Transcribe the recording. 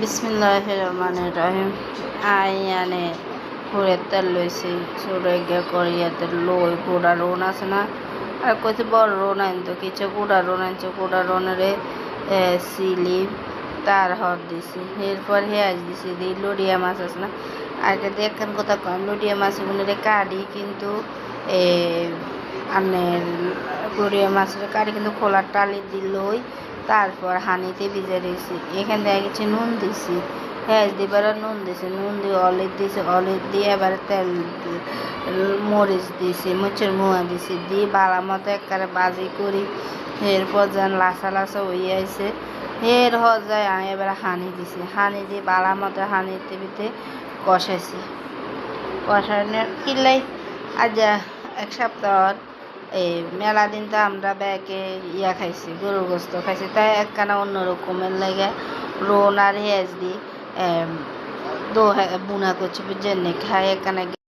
বিসমিল্লাহ রহমান রহিম। আই আনে ঘুরের তেল লইছি, চুরে গিয়ে করিয়াতে লই, গুড়া রোন আছে না? আর কইতে বড় রোন আনতো কিছু, গুড়া রোন আনছো গুড়া রোনের সিলি, তার হর দিছি। এরপর হেয়াজ দিছি দি লড়িয়া মাছ আছে না? আর এটা দেখেন কথা কম, লড়িয়া মাছগুলোরে কাটি কিন্তু, এ, আনের লড়িয়া মাছের কাটি কিন্তু খোলার টালি দিলই। তারপর হানিতে ভিজে দিয়েছি এখান থেকে কিছু নুন দিছি। পেঁয়াজ দিবার নুন দিছি। নুন দিয়ে অলিভ দিছি। অলিভ দিয়ে এবার তেল মরিচ দিছি মুচের মুয়া দিছি। দিয়ে বালা মতো একবারে বাজি করি। এরপর যেন লাসা লাসা হয়ে আইছে। এর হজায় আমি এবার হানি দিছি। হানি দিয়ে বালা মতো হানি টিভিতে কষাইছি। কষানোর কিলাই আজ এক সপ্তাহ এই মেলা দিন তো আমরা ব্যাগে ইয়া খাইছি, গরুর গোস্ত খাইছি। তাই একখানা অন্য রকমের লাগে রোন আর হেঁচ দি দো বুনা করছি বুঝছেন খাই একখানা